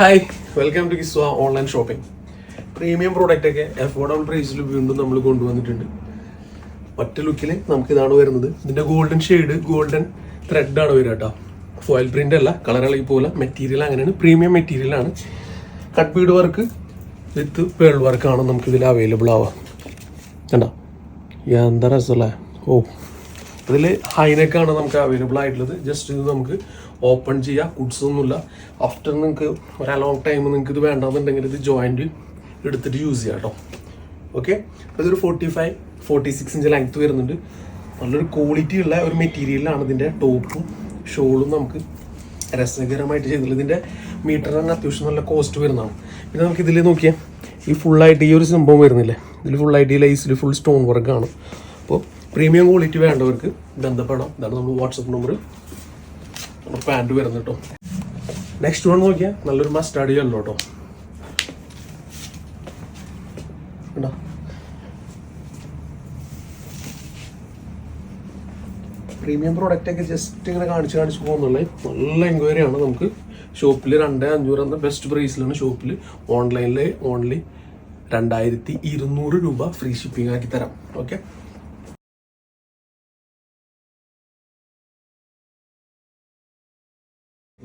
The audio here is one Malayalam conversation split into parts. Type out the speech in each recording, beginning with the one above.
Hi welcome to Kiswa online shopping premium product ഒക്കെ അഫോർഡബിൾ പ്രൈസിൽ വീണ്ടും നമ്മൾ കൊണ്ടുവന്നിട്ടുണ്ട്. ഒറ്റ ലുക്കിൽ നമുക്ക് ഇതാണ് വരുന്നത്. ഇതിന്റെ ഗോൾഡൻ ഷെയ്ഡ് ഗോൾഡൻ ത്രെഡ് ആണ് വരിക കേട്ടോ. ഫോയിൽ പ്രിന്റ് അല്ല കളർ ഇളകി പോലെ മെറ്റീരിയൽ അങ്ങനെയാണ്. പ്രീമിയം മെറ്റീരിയൽ ആണ്. Cut bead work with pearl work ആണ് നമുക്ക് ഇതിൽ അവൈലബിൾ ആവുക. കണ്ടോ? എന്താ രസമല്ലേ ഓ. അതിൽ ഹൈനെക്കാണ് നമുക്ക് അവൈലബിൾ ആയിട്ടുള്ളത്. ജസ്റ്റ് ഇത് നമുക്ക് ഓപ്പൺ ചെയ്യാം. ഗുഡ്സ് ഒന്നുമില്ല. ആഫ്റ്റർ നിങ്ങൾക്ക് ഒരു ലോങ് ടൈം നിങ്ങൾക്ക് ഇത് വേണ്ടാന്നുണ്ടെങ്കിൽ ഇത് ജോയിന്റ് എടുത്തിട്ട് യൂസ് ചെയ്യാം കേട്ടോ ഓക്കെ ഇതൊരു forty five forty six inch length വരുന്നുണ്ട്. നല്ലൊരു ക്വാളിറ്റി ഉള്ള ഒരു മെറ്റീരിയലാണ് ഇതിന്റെ ടോപ്പും ഷോളും നമുക്ക് രസകരമായിട്ട് ചെയ്തിട്ടുള്ളത്. ഇതിന്റെ മീറ്റർ തന്നെ അത്യാവശ്യം നല്ല കോസ്റ്റ് വരുന്നതാണ്. പിന്നെ നമുക്ക് ഇതിൽ നോക്കിയാൽ ഈ ഫുള്ളായിട്ട് ഈ ഒരു സംഭവം വരുന്നില്ലേ? ഇതിൽ ഫുള്ളായിട്ട് ഈ ലൈസിൽ ഫുൾ സ്റ്റോൺ വർക്കാണ് അപ്പോൾ പ്രീമിയം ക്വാളിറ്റി വേണ്ടവർക്ക് ബന്ധപ്പെടാം. ഇതാണ് നമ്മൾ വാട്സപ്പ് നമ്പർ നമ്മുടെ പാന്റ് വരുന്നത് കേട്ടോ. നെക്സ്റ്റ് വൺ നോക്കിയാൽ നല്ലൊരു മസ്റ്റാർഡ് യെല്ലോ കേട്ടോ കണ്ടോ? പ്രീമിയം പ്രോഡക്റ്റ് ഒക്കെ ജസ്റ്റ് ഇങ്ങനെ കാണിച്ച് കാണിച്ച് പോകുന്നുള്ളത് നല്ല എൻക്വയറി ആണ് നമുക്ക് ഷോപ്പിൽ രണ്ട് അഞ്ഞൂറ് എന്ന ബെസ്റ്റ് പ്രൈസിലാണ് ഷോപ്പിൽ ഓൺലൈനിൽ ഓൺലി രണ്ടായിരത്തി ഇരുന്നൂറ് രൂപ ഫ്രീ ഷിപ്പിംഗ് ആക്കി തരാം. ഓക്കെ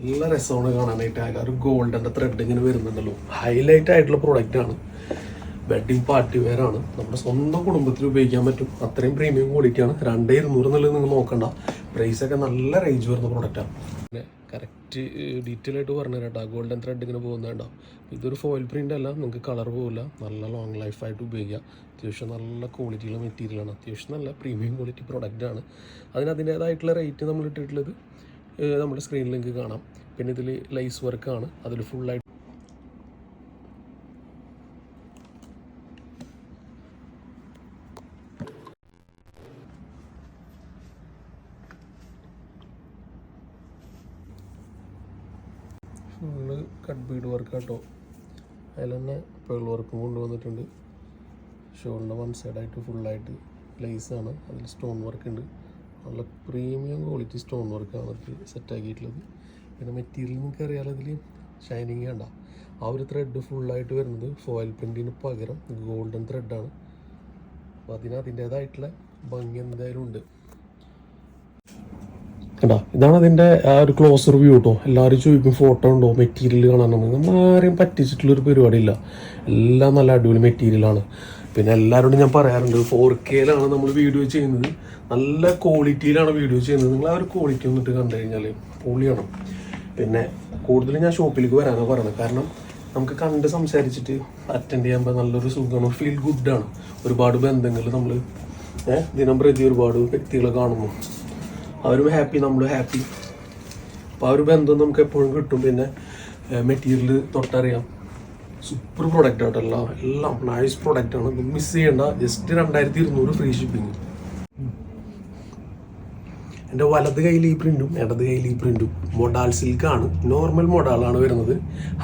നല്ല രസമാണ് കാണാനായിട്ട്. ആ ഒരു ഗോൾഡന്റെ ത്രെഡ് ഇങ്ങനെ വരുന്നുണ്ടല്ലോ. ഹൈലൈറ്റ് ആയിട്ടുള്ള പ്രോഡക്റ്റ് ആണ്. വെഡിങ് പാർട്ടി വെയർ ആണ്. നമ്മുടെ സ്വന്തം കുടുംബത്തിൽ ഉപയോഗിക്കാൻ പറ്റും. അത്രയും പ്രീമിയം ക്വാളിറ്റി ആണ്. രണ്ടേ ഇരുന്നൂറ് എന്നുള്ളത് നിങ്ങൾ നോക്കണ്ട. പ്രൈസ് ഒക്കെ നല്ല റേഞ്ച് വരുന്ന പ്രോഡക്റ്റാണ് പിന്നെ കറക്റ്റ് ഡീറ്റെയിൽ ആയിട്ട് പറഞ്ഞു കേട്ടോ. ഗോൾഡൻ ത്രെഡ് ഇങ്ങനെ പോകുന്നുണ്ടോ ഇതൊരു ഫോയിൽ പ്രിന്റ് അല്ല. നിങ്ങൾക്ക് കളർ പോകില്ല നല്ല ലോങ് ലൈഫ് ആയിട്ട് ഉപയോഗിക്കാം. അത്യാവശ്യം നല്ല ക്വാളിറ്റിയുള്ള മെറ്റീരിയലാണ് അത്യാവശ്യം നല്ല പ്രീമിയം ക്വാളിറ്റി പ്രോഡക്റ്റ് ആണ്. അതിന് അതിന്റേതായിട്ടുള്ള റേറ്റ് നമ്മൾ ഇട്ടിട്ടുള്ളത് നമ്മുടെ സ്ക്രീനിൽ നിങ്ങൾക്ക് കാണാം. പിന്നെ ഇതിൽ ലൈസ് വർക്കാണ് അതിൽ ഫുള്ളായിട്ട് ഫുള്ള് കട്ട് ബീഡ് വർക്ക് കേട്ടോ അതിൽ തന്നെ പേൾ വർക്കും കൊണ്ടുവന്നിട്ടുണ്ട്. ഷോളിന്റെ വൺ സൈഡായിട്ട് ഫുള്ളായിട്ട് ലേസാണ് അതിൽ സ്റ്റോൺ വർക്ക് ഉണ്ട്. നല്ല പ്രീമിയം ക്വാളിറ്റി സ്റ്റോൺ വർക്കാണ് അവർക്ക് സെറ്റാക്കിയിട്ടുള്ളത് പിന്നെ മെറ്റീരിയൽ നിങ്ങൾക്ക് അറിയാലോ ഇതിൽ ഷൈനിങ് കണ്ട? ആ ഒരു ത്രെഡ് ഫുള്ളായിട്ട് വരുന്നത് ഫോയിൽ പ്രിന്റിന് പകരം ഗോൾഡൻ ത്രെഡാണ് അപ്പോൾ അതിന് അതിന്റേതായിട്ടുള്ള ഭംഗി എന്തായാലും ഉണ്ട്. കണ്ടോ? ഇതാണ് അതിന്റെ ആ ഒരു ക്ലോസ് റിവ്യൂ കേട്ടോ എല്ലാവരും ചോദിക്കും ഫോട്ടോ ഉണ്ടോ? മെറ്റീരിയൽ കാണാൻ നമ്മൾ ആരെയും പറ്റിച്ചിട്ടുള്ളൊരു പരിപാടിയില്ല. എല്ലാം നല്ല അടിപൊളി മെറ്റീരിയലാണ് പിന്നെ എല്ലാവരോടും ഞാൻ പറയാറുണ്ട് ഫോർ കെയിലാണ് നമ്മൾ വീഡിയോ ചെയ്യുന്നത്. നല്ല ക്വാളിറ്റിയിലാണ് വീഡിയോ ചെയ്യുന്നത്. നിങ്ങൾ ആ ഒരു ക്വാളിറ്റി ഒന്നിട്ട് കണ്ടു കഴിഞ്ഞാൽ പൊളിയാണ്. പിന്നെ കൂടുതൽ ഞാൻ ഷോപ്പിലേക്ക് വരാനാണ് പറയുന്നത്. കാരണം നമുക്ക് കണ്ട് സംസാരിച്ചിട്ട് അറ്റൻഡ് ചെയ്യുമ്പോൾ നല്ലൊരു സുഖമാണ് ഫീൽ ഗുഡാണ് ഒരുപാട് ബന്ധങ്ങൾ നമ്മൾ ദിനം പ്രതി ഒരുപാട് വ്യക്തികളെ കാണുന്നു. അവരും ഹാപ്പി നമ്മളും ഹാപ്പി അപ്പോൾ ആ ഒരു ബന്ധം നമുക്ക് എപ്പോഴും കിട്ടും. പിന്നെ മെറ്റീരിയൽ തൊട്ടറിയാം. സൂപ്പർ പ്രോഡക്റ്റ് ആട്ടോ എല്ലാം. എല്ലാം നൈസ് പ്രോഡക്റ്റ് ആണ്. മിസ് ചെയ്യണ്ട. ജസ്റ്റ് രണ്ടായിരത്തി ഇരുന്നൂറ് ഫ്രീ ഷിപ്പിംഗ് എന്റെ വലത് കയ്യിൽ ഈ പ്രിന്റും ഇടത് കയ്യിൽ ഈ പ്രിന്റും മൊഡാൾ സിൽക്കാണ് നോർമൽ മൊഡാളാണ് വരുന്നത്.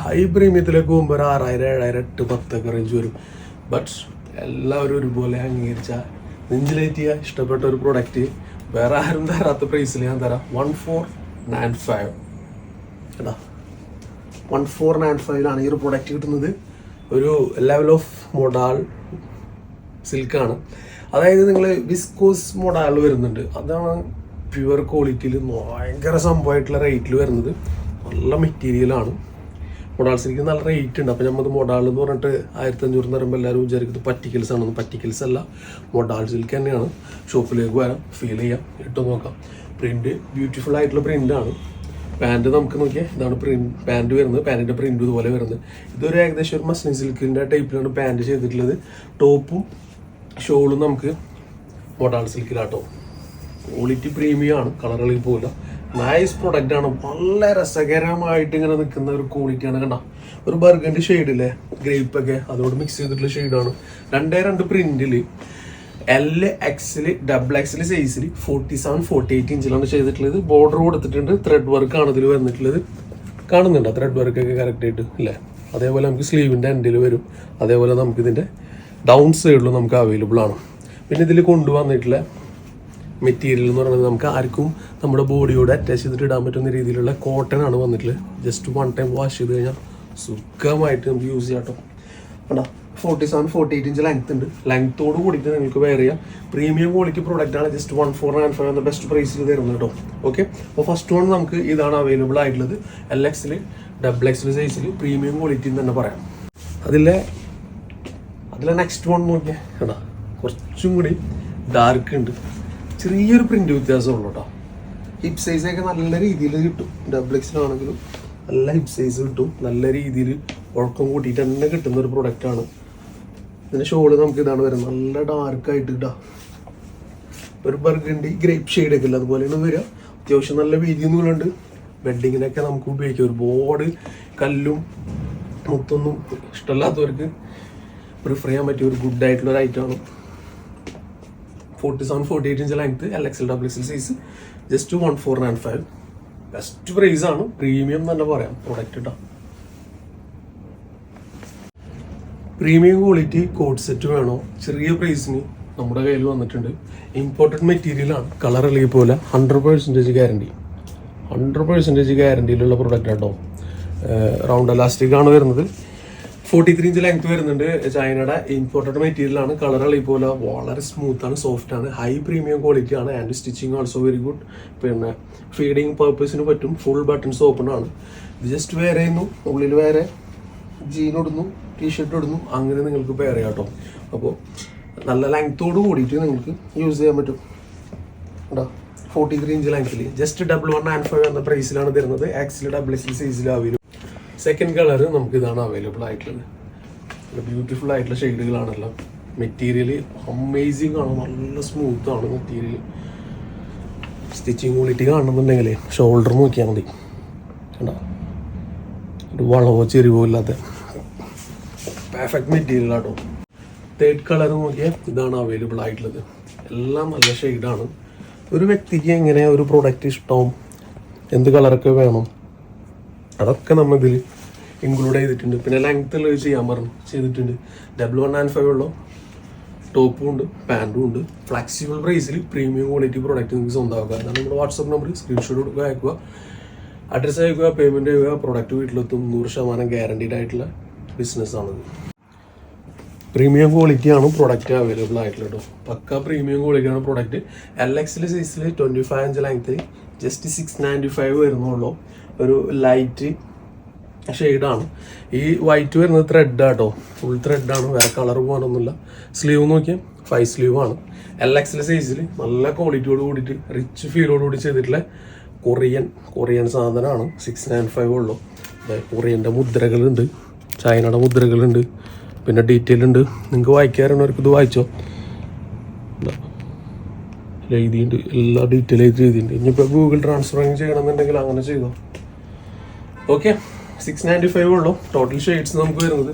ഹൈ പ്രീമിയത്തിലേക്ക് പോകുമ്പോൾ ഒരു ആറായിരം ഏഴായിരം എട്ട് പത്തൊക്കെ റേഞ്ച് വരും. ബട്ട് എല്ലാവരും ഒരുപോലെ അംഗീകരിച്ച നെഞ്ചിലേറ്റിയ ഇഷ്ടപ്പെട്ട ഒരു പ്രൊഡക്റ്റ് വേറെ ആരും തരാത്ത പ്രൈസിൽ ഞാൻ തരാം. വൺ ഫോർ നയൻ ഫൈവ് കേട്ടാ വൺ ഫോർ നയൻ ഫൈവിലാണ് ഈ ഒരു പ്രൊഡക്റ്റ് കിട്ടുന്നത്. ഒരു ലെവൽ ഓഫ് മൊഡാൾ സിൽക്കാണ് അതായത് നിങ്ങൾ വിസ്കോസ് മൊഡാൾ വരുന്നുണ്ട്. അതാണ് പ്യുവർ ക്വാളിറ്റിയിൽ ഭയങ്കര സംഭവമായിട്ടുള്ള റേറ്റിൽ വരുന്നത്. നല്ല മെറ്റീരിയലാണ് മൊഡാൾ എനിക്ക് നല്ല റേറ്റ് ഉണ്ട്. അപ്പോൾ നമ്മൾ മൊഡാൾ എന്ന് പറഞ്ഞിട്ട് ആയിരത്തി അഞ്ഞൂറ് എന്ന് പറയുമ്പോൾ എല്ലാവരും വിചാരിക്കുന്നത് പറ്റിക്കൽസ് ആണെന്ന്. പറ്റിക്കൽസ് അല്ല മൊഡാൾ തന്നെയാണ്. ഷോപ്പിലേക്ക് വരാം ഫീൽ ചെയ്യാം ഇട്ട് നോക്കാം. പ്രിന്റ് ബ്യൂട്ടിഫുൾ ആയിട്ടുള്ള പ്രിന്റാണ് പാന്റ് നമുക്ക് നോക്കിയാൽ ഇതാണ് പ്രിന്റ് പാന്റ് വരുന്നത്. പാന്റിന്റെ പ്രിന്റ് ഇതുപോലെ വരുന്നത്. ഇതൊരു ഏകദേശം ഒരു മസ്ലിൻ സിൽക്കിന്റെ ടൈപ്പിലാണ് പാന്റ് ചെയ്തിട്ടുള്ളത്. ടോപ്പും ഷോളും നമുക്ക് മൊഡാൾ സിൽക്കിലാട്ടോ. ക്വാളിറ്റി പ്രീമിയമാണ് കളറുകളിൽ പോകില്ല നൈസ് പ്രൊഡക്റ്റ് ആണ്. വളരെ രസകരമായിട്ട് ഇങ്ങനെ നിൽക്കുന്ന ഒരു ക്വാളിറ്റിയാണ് കണ്ട? ഒരു ബർഗന്റെ ഷെയ്ഡില്ലേ ഗ്രേപ്പ് ഒക്കെ. അതോട് മിക്സ് ചെയ്തിട്ടുള്ള ഷെയ്ഡാണ് രണ്ടേ രണ്ട് പ്രിന്റിൽ എൽ എക്സിൽ ഡബിൾ എക്സിൽ സൈസിൽ ഫോർട്ടി സെവൻ ഫോർട്ടി എയ്റ്റ് ഇഞ്ചിലാണ് ചെയ്തിട്ടുള്ളത്. ബോർഡർ കൊടുത്തിട്ടുണ്ട്. ത്രെഡ് ആണ് ഇതിൽ വന്നിട്ടുള്ളത്. കാണുന്നുണ്ടോ? ത്രെഡ് വർക്ക് ഒക്കെ കറക്റ്റ് ആയിട്ട് അല്ലേ അതേപോലെ നമുക്ക് സ്ലീവിന്റെ എൻഡിൽ വരും. അതേപോലെ നമുക്ക് ഇതിന്റെ ഡൗൺ സൈഡിലും നമുക്ക് അവൈലബിൾ ആണ്. പിന്നെ ഇതിൽ കൊണ്ടുവന്നിട്ടുള്ള മെറ്റീരിയൽ എന്ന് പറയുന്നത് നമുക്ക് ആർക്കും നമ്മുടെ ബോഡിയോട് അറ്റാച്ച് ചെയ്തിട്ട് ഇടാൻ പറ്റുന്ന രീതിയിലുള്ള കോട്ടൺ ആണ് വന്നിട്ടുള്ളത്. ജസ്റ്റ് വൺ ടൈം വാഷ് ചെയ്ത് കഴിഞ്ഞാൽ സുഖമായിട്ട് നമുക്ക് യൂസ് ചെയ്യാം കേട്ടോ. കണ്ടോ? Forty seven forty eight inch length ഉണ്ട്. ലെങ്ത്തോട് കൂടിയിട്ട് നിങ്ങൾക്ക് വെയർ ചെയ്യാം. പ്രീമിയം ക്വാളിറ്റി പ്രോഡക്റ്റ് ആണ് just one four nine five എന്ന ബെസ്റ്റ് പ്രൈസിൽ തരുന്നത് കേട്ടോ. ഓക്കെ അപ്പോൾ ഫസ്റ്റ് വൺ നമുക്ക് ഇതാണ് അവൈലബിൾ ആയിട്ടുള്ളത്. എൽ എക്സിൽ ഡബിൾ എക്സിൽ സൈസിൽ പ്രീമിയം ക്വാളിറ്റി എന്ന് തന്നെ പറയാം. അതിലെ അതിലെ നെക്സ്റ്റ് വൺ നോക്കിയാൽ കേട്ടോ കുറച്ചും കൂടി ഡാർക്ക് ഉണ്ട്. ചെറിയൊരു പ്രിന്റ് വ്യത്യാസമുള്ളൂ കേട്ടോ ഹിപ് സൈസൊക്കെ നല്ല രീതിയിൽ കിട്ടും. ഡബിൾ എക്സിലാണെങ്കിലും നല്ല ഹിപ് സൈസ് കിട്ടും. നല്ല രീതിയിൽ ഉഴക്കം കൂട്ടിയിട്ട് തന്നെ കിട്ടുന്ന ഒരു പ്രൊഡക്റ്റ് ആണ്. ഇതിന്റെ ഷോൾ നമുക്ക് ഇതാണ് വരുന്നത്. നല്ല ഡാർക്ക് ആയിട്ട് ഇടാം. ഒരു ബർഗണ്ടി ഗ്രേപ്പ് ഷെയ്ഡ് ഒക്കെ ഇല്ല? അതുപോലെയാണ് വരിക. അത്യാവശ്യം നല്ല വീതി നൂലുണ്ട് ബെഡിങ്ങിനൊക്കെ നമുക്ക് ഉപയോഗിക്കാം. ഒരുപാട് കല്ലും മുത്തൊന്നും ഇഷ്ടമല്ലാത്തവർക്ക് പ്രിഫർ ചെയ്യാൻ പറ്റിയ ഒരു ഗുഡ് ആയിട്ടുള്ള ഒരു ഐറ്റമാണ് forty seven forty eight inch length L X L double X L size just one four nine five best price ആണ്. പ്രീമിയം തന്നെ പറയാം. പ്രൊഡക്റ്റ് കേട്ടോ പ്രീമിയം ക്വാളിറ്റി കോഡ് സെറ്റ് വേണോ? ചെറിയ പ്രൈസിന് നമ്മുടെ കയ്യിൽ വന്നിട്ടുണ്ട്. ഇമ്പോർട്ടന്റ് മെറ്റീരിയൽ ആണ്. കളർ അല്ലെങ്കിൽ പോലെ hundred percentage guarantee hundred percentage ഗ്യാരണ്ടിയിലുള്ള product കേട്ടോ റൗണ്ട് എലാസ്റ്റിക് ആണ് വരുന്നത്. ഫോർട്ടി ത്രീ ഇഞ്ച് ലെങ്ത് വരുന്നുണ്ട്. ചൈനയുടെ ഇമ്പോർട്ടഡ് മെറ്റീരിയൽ ആണ്. കളർ കളി പോലെ വളരെ സ്മൂത്ത് ആണ് സോഫ്റ്റ് ആണ്. ഹൈ പ്രീമിയം ക്വാളിറ്റി ആണ്. And stitching also very good പിന്നെ ഫീഡിങ് പർപ്പസിന് പറ്റും. ഫുൾ ബട്ടൺസ് ഓപ്പൺ ആണ്. ഇത് ജസ്റ്റ് വേറെ ചെയ്യുന്നു. ഉള്ളിൽ വേറെ ജീൻ ഇടുന്നു ടീഷർട്ട് ഇടുന്നു. അങ്ങനെ നിങ്ങൾക്ക് പെയർ കേട്ടോ. അപ്പോൾ നല്ല ലെങ്ത്തോട് കൂടിയിട്ട് നിങ്ങൾക്ക് യൂസ് ചെയ്യാൻ പറ്റും. കേട്ടോ ഫോർട്ടി ത്രീ ഇഞ്ച് ലെങ്ത്തിൽ just double one and five എന്ന പ്രൈസിലാണ് തരുന്നത്. ആക്സിൽ ഡബിൾ എക്സിൽ സൈസിൽ സെക്കൻഡ് കളർ നമുക്ക് ഇതാണ് അവൈലബിൾ ആയിട്ടുള്ളത്. ബ്യൂട്ടിഫുൾ ആയിട്ടുള്ള ഷെയ്ഡുകളാണെല്ലാം മെറ്റീരിയൽ അമേസിങ് ആണ്. നല്ല സ്മൂത്ത് ആണ് മെറ്റീരിയൽ സ്റ്റിച്ചിങ് ക്വാളിറ്റി കാണുന്നുണ്ടെങ്കിൽ ഷോൾഡർ നോക്കിയാൽ മതി. കണ്ടോ? ഒരു വളവോ ചെരുവോ ഇല്ലാത്ത പെർഫെക്റ്റ് മെറ്റീരിയൽ ആട്ടോ തേർഡ് കളർ നോക്കിയാൽ ഇതാണ് അവൈലബിൾ ആയിട്ടുള്ളത്. എല്ലാം നല്ല ഷെയ്ഡാണ് ഒരു വ്യക്തിക്ക് എങ്ങനെ ഒരു പ്രോഡക്റ്റ് ഇഷ്ടവും എന്ത് കളറൊക്കെ വേണം അതൊക്കെ നമ്മൾ ഇതിൽ ഇൻക്ലൂഡ് ചെയ്തിട്ടുണ്ട്. പിന്നെ ലെങ്ത്തിൽ വെച്ച് ചെയ്യാൻ പറഞ്ഞു ചെയ്തിട്ടുണ്ട്. ഡബിൾ വൺ ആൻഡ് ഫൈവ് ഉള്ളു. ടോപ്പും ഉണ്ട് പാന്റും ഉണ്ട്. ഫ്ലെക്സിബിൾ പ്രൈസിൽ പ്രീമിയം ക്വാളിറ്റി പ്രോഡക്റ്റ് നിങ്ങൾക്ക് സ്വന്തമാക്കുക. എന്നാൽ നമ്മുടെ വാട്സപ്പ് നമ്പർ സ്ക്രീൻഷോട്ട് കൊടുക്കുക അയക്കുക. അഡ്രസ്സ് അയക്കുക പേയ്മെന്റ് അയക്കുക പ്രോഡക്റ്റ് വീട്ടിലെത്തും. നൂറ് ശതമാനം ഗ്യാരണ്ടീഡ് ആയിട്ടുള്ള ബിസിനസ്സാണത് പ്രീമിയം ക്വാളിറ്റിയാണ് പ്രോഡക്റ്റ് അവൈലബിൾ ആയിട്ടുള്ളത് പക്ക പ്രീമിയം ക്വാളിറ്റിയാണ് പ്രോഡക്റ്റ് എൽ എക്സിൽ സൈസിൽ ട്വന്റി ഫൈവ് ഇഞ്ച് ലെങ്ത്തിൽ ജസ്റ്റ് സിക്സ് നയന്റി ഫൈവ് വരുന്നുള്ളൂ. ഒരു ലൈറ്റ് ഷെയ്ഡാണ്. ഈ വൈറ്റ് വരുന്നത് ത്രെഡ് ആട്ടോ. ഫുൾ ത്രെഡാണ് വേറെ കളർ പോകാനൊന്നുമില്ല. സ്ലീവ് നോക്കിയാൽ ഫൈവ് സ്ലീവ് ആണ്. എൽ എക്സിലെ സൈസിൽ നല്ല ക്വാളിറ്റിയോട് കൂടിയിട്ട് റിച്ച് ഫീലോട് കൂടി ചെയ്തിട്ടുള്ള കൊറിയൻ കൊറിയൻ സാധനമാണ്. സിക്സ് നയൻ ഫൈവ് ഉള്ളൂ. കൊറിയന്റെ മുദ്രകളുണ്ട്. ചൈനയുടെ മുദ്രകളുണ്ട്. പിന്നെ ഡീറ്റെയിൽ ഉണ്ട്. നിങ്ങൾക്ക് വായിക്കാറുള്ളവർക്ക് ഇത് വായിച്ചോ. എഴുതിയിട്ടുണ്ട്. എല്ലാ ഡീറ്റെയിൽ എഴുതിയിട്ടുണ്ട്. ഇനിയിപ്പോൾ ഗൂഗിൾ ട്രാൻസ്ഫറിങ് ചെയ്യണമെന്നുണ്ടെങ്കിൽ അങ്ങനെ ചെയ്തോ? ഓക്കെ സിക്സ് നയന്റി ഫൈവ് ഉള്ളൂ. ടോട്ടൽ ഷെയ്ഡ്സ് നമുക്ക് വരുന്നത്.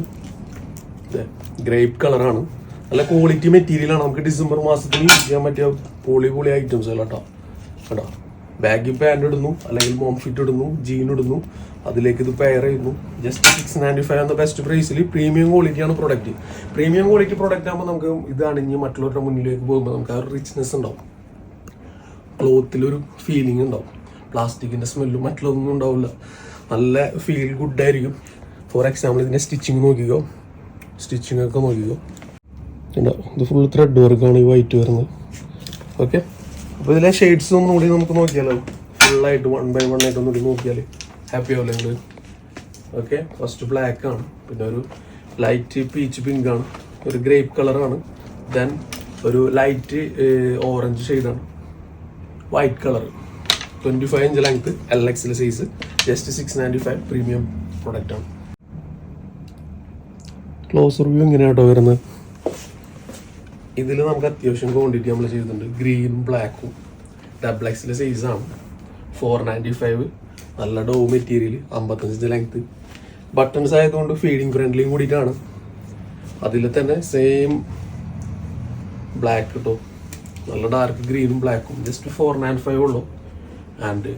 ഗ്രേപ്പ് കളറാണ് നല്ല ക്വാളിറ്റി മെറ്റീരിയൽ ആണ്. നമുക്ക് ഡിസംബർ മാസത്തിന് യൂസ് ചെയ്യാൻ പറ്റിയ പോളി പോളി ഐറ്റംസ് അല്ല കേട്ടോ. കേട്ടോ ബാഗി പാന്റ് ഇടുന്നു അല്ലെങ്കിൽ മോം ഫിറ്റ് ഇടുന്നു ജീൻ ഇടുന്നു അതിലേക്ക് ഇത് പെയർ ചെയ്യുന്നു. ജസ്റ്റ് സിക്സ് നയന്റി ഫൈവ് എന്ന ബെസ്റ്റ് പ്രൈസിൽ പ്രീമിയം ക്വാളിറ്റിയാണ് പ്രൊഡക്റ്റ് പ്രീമിയം ക്വാളിറ്റി പ്രൊഡക്റ്റ് ആകുമ്പോൾ നമുക്ക് ഇത് അണിഞ്ഞ് മറ്റുള്ളവരുടെ മുന്നിലേക്ക് പോകുമ്പോൾ നമുക്ക് ആ ഒരു റിച്ച്നെസ് ഉണ്ടാവും. ക്ലോത്തിലൊരു ഫീലിംഗ് ഉണ്ടാവും പ്ലാസ്റ്റിക്കിന്റെ സ്മെല്ലും മറ്റുള്ളതൊന്നും ഉണ്ടാവില്ല. നല്ല ഫീൽ ഗുഡ് ആയിരിക്കും. ഫോർ എക്സാമ്പിൾ ഇതിന്റെ സ്റ്റിച്ചിങ് നോക്കിക്കോ. സ്റ്റിച്ചിങ് ഒക്കെ നോക്കിക്കോ. കണ്ടോ? ഇത് ഫുൾ ത്രെഡ് വർക്കാണ് ഈ വൈറ്റ് വരുന്നത്. ഓക്കെ അപ്പോൾ ഇതിലെ ഷെയ്ഡ്സ് ഒന്നും കൂടി നമുക്ക് നോക്കിയാലോ? ഫുള്ളായിട്ട് വൺ ബൈ വൺ ആയിട്ട് ഒന്നുകൂടി നോക്കിയാൽ ഹാപ്പി ആവില്ല നിങ്ങൾ ഓക്കെ ഫസ്റ്റ് ബ്ലാക്ക് ആണ്. പിന്നെ ഒരു ലൈറ്റ് പീച്ച് പിങ്ക് ആണ്. ഒരു ഗ്രേപ്പ് കളറാണ് ദെൻ ഒരു ലൈറ്റ് ഓറഞ്ച് ഷെയ്ഡാണ് white colour twenty five inch length L എക്സിലെ size just six ninety five premium പ്രൊഡക്റ്റാണ് ക്ലോസ് റിവ്യൂ എങ്ങനെയാട്ടോ വരുന്നത് ഇതിൽ നമുക്ക് അത്യാവശ്യം ക്വാണ്ടിറ്റി നമ്മൾ ചെയ്തിട്ടുണ്ട്. ഗ്രീനും ബ്ലാക്കും ഡബിൾ എക്സിലെ സൈസാണ് ഫോർ നയന്റി ഫൈവ് നല്ല ഡോ മെറ്റീരിയൽ അമ്പത്തഞ്ചിന്റെ ലെങ്ത്ത് ബട്ടൺസ് ആയതുകൊണ്ട് ഫീഡിങ് ഫ്രണ്ട്ലിയും കൂടിയിട്ടാണ്. അതിൽ തന്നെ സെയിം ബ്ലാക്ക് കേട്ടോ നല്ല ഡാർക്ക് ഗ്രീനും ബ്ലാക്കും ജസ്റ്റ് ഫോർ നയൻ ഫൈവ് ഉള്ളൂ. ആൻഡ്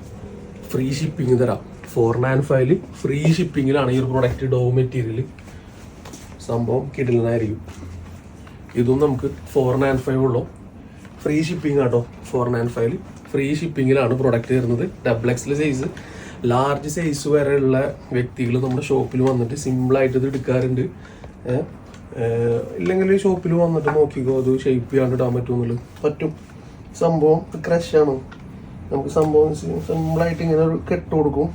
ഫ്രീ ഷിപ്പിംഗ് തരാം. ഫോർ നയൻ ഫൈവിൽ ഫ്രീ ഷിപ്പിങ്ങിലാണ് ഈ ഒരു പ്രൊഡക്റ്റ് ഡോ മെറ്റീരിയൽ സംഭവം കിടലനായിരിക്കും. ഇതും നമുക്ക് ഫോർ നയൻ ഫൈവ് ഉള്ളൂ. ഫ്രീ ഷിപ്പിംഗ് ആട്ടോ ഫോർ നയൻ ഫൈവിൽ ഫ്രീ ഷിപ്പിങ്ങിലാണ് പ്രൊഡക്റ്റ് വരുന്നത് ഡബിൾ എക്സിൽ സൈസ് ലാർജ് സൈസ് വരെയുള്ള വ്യക്തികൾ നമ്മുടെ ഷോപ്പിൽ വന്നിട്ട് സിമ്പിളായിട്ട് ഇത് എടുക്കാറുണ്ട്. ഇല്ലെങ്കിൽ ഷോപ്പിൽ വന്നിട്ട് നോക്കിക്കോ അത് ഷേപ്പ് ചെയ്യാണ്ട് ഇടാൻ പറ്റുമെന്നുള്ളത്. പറ്റും. സംഭവം ക്രഷാണ് നമുക്ക് സംഭവം സിമ്പിളായിട്ട് ഇങ്ങനെ ഒരു കെട്ട് കൊടുക്കും.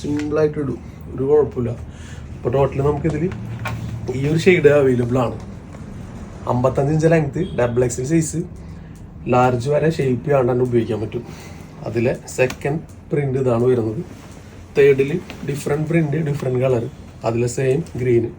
സിമ്പിളായിട്ട് ഇടും. ഒരു കുഴപ്പമില്ല. അപ്പോൾ ടോട്ടലി നമുക്കിതിൽ ഈ ഒരു ഷെയ്ഡ് അവൈലബിൾ ആണ്. അമ്പത്തഞ്ച് inch length double XL size large വരെ ഷേപ്പ് ചെയ്യാണ്ട് തന്നെ ഉപയോഗിക്കാൻ പറ്റും. അതിലെ സെക്കൻഡ് പ്രിന്റ് ഇതാണ് വരുന്നത്. തേർഡിൽ ഡിഫറെന്റ് പ്രിന്റ് ഡിഫറെന്റ് കളർ അതിലെ സെയിം ഗ്രീന്